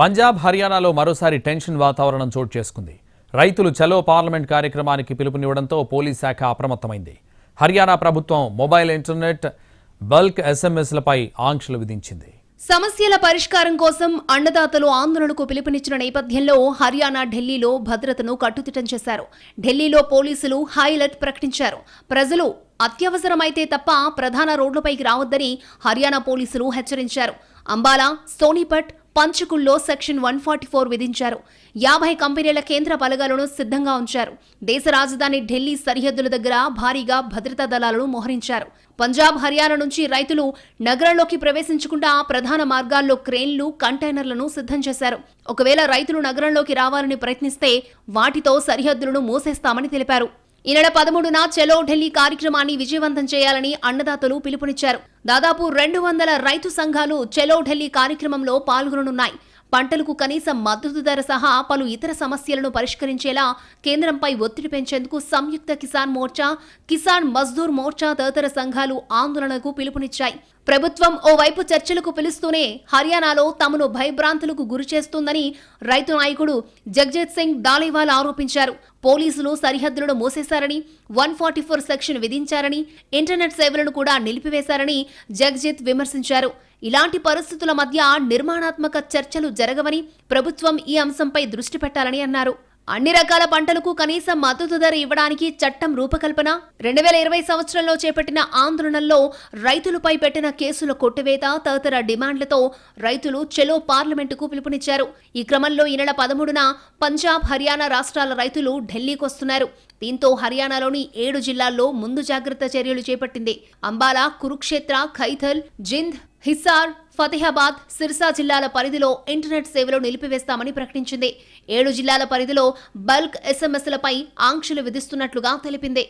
పంజాబ్ హర్యానాలో మరోసారి టెన్షన్ వాతావరణం చోటు చేసుకుంది. రైతులు చలో పార్లమెంట్ కార్యక్రమానికి పిలుపునివ్వడంతో పోలీస్ శాఖ అప్రమత్తమైంది. హర్యానా ప్రభుత్వం మొబైల్ ఇంటర్నెట్ బల్క్ ఎస్ఎంఎస్లపై ఆంక్షలు విధించింది. సమస్యల పరిష్కారం కోసం అన్నదాతలు ఆందోళనకు పిలుపునిచ్చిన నేపథ్యంలో హర్యానా ఢిల్లీలో భద్రతను కట్టుదిట్టం చేశారు. ఢిల్లీలో పోలీసులు హై అలర్ట్ ప్రకటించారు. ప్రజలు అత్యవసరమైతే తప్ప ప్రధాన రోడ్లపైకి రావద్దని హర్యానా పోలీసులు హెచ్చరించారు. అంబాలా సోనీపట్ పంచకుల్లో సెక్షన్ వన్ ఫార్టీ ఫోర్ విధించారు. యాభై కంపెనీల కేంద్ర బలగాలను సిద్ధంగా ఉంచారు. దేశ రాజధాని ఢిల్లీ సరిహద్దుల దగ్గర భారీగా భద్రతా దళాలను మోహరించారు. పంజాబ్ హర్యానా నుంచి రైతులు నగరంలోకి ప్రవేశించకుండా ప్రధాన మార్గాల్లో క్రేన్లు కంటైనర్లను సిద్ధం చేశారు. ఒకవేళ రైతులు నగరంలోకి రావాలని ప్రయత్నిస్తే వాటితో సరిహద్దులను మూసేస్తామని తెలిపారు. ఈ నెల పదమూడున చెలో ఢిల్లీ కార్యక్రమాన్ని విజయవంతం చేయాలని అన్నదాతలు పిలుపునిచ్చారు. దాదాపు రెండు వందల రైతు సంఘాలు చెలో ఢిల్లీ కార్యక్రమంలో పాల్గొననున్నాయి. పంటలకు కనీస మద్దతు ధర సహా పలు ఇతర సమస్యలను పరిష్కరించేలా కేంద్రంపై ఒత్తిడి పెంచేందుకు సంయుక్త కిసాన్ మోర్చా కిసాన్ మజ్దూర్ మోర్చా తదితర సంఘాలు ఆందోళనకు పిలుపునిచ్చాయి. ప్రభుత్వం ఓవైపు చర్చలకు పిలుస్తూనే హర్యానాలో తమను భయభ్రాంతులకు గురి చేస్తుందని రైతు నాయకుడు జగ్జిత్ సింగ్ దాలివాల్ ఆరోపించారు. పోలీసులు సరిహద్దులను మూసేశారని వన్ ఫార్టీ ఫోర్ సెక్షన్ విధించారని ఇంటర్నెట్ సేవలను కూడా నిలిపివేశారని జగ్జిత్ విమర్శించారు. ఇలాంటి పరిస్థితుల మధ్య నిర్మాణాత్మక చర్చలు జరగవని ప్రభుత్వం ఈ అంశంపై దృష్టి పెట్టాలని అన్నారు. అన్ని రకాల పంటలకు కనీస మద్దతు ధర ఇవ్వడానికి చట్టం రూపకల్పన. రెండు వేల ఇరవై సంవత్సరంలో చేపట్టిన ఆందోళనల్లో రైతులపై పెట్టిన కేసుల కొట్టివేత తదితర డిమాండ్లతో రైతులు చెలో పార్లమెంటుకు పిలుపునిచ్చారు. ఈ క్రమంలో ఈ నెల పదమూడున పంజాబ్ హర్యానా రాష్ట్రాల రైతులు ఢిల్లీకి వస్తున్నారు. దీంతో హర్యానాలోని ఏడు జిల్లాల్లో ముందు జాగ్రత్త చర్యలు చేపట్టింది. అంబాలా కురుక్షేత్ర ఖైథల్ జింద్ హిస్సార్ ఫతేహాబాద్ సిర్సా జిల్లాల పరిధిలో ఇంటర్నెట్ సేవలు నిలిపివేస్తామని ప్రకటించింది. ఏడు జిల్లాల పరిధిలో బల్క్ ఎస్ఎంఎస్లపై ఆంక్షలు విధిస్తున్నట్లుగా తెలిపింది.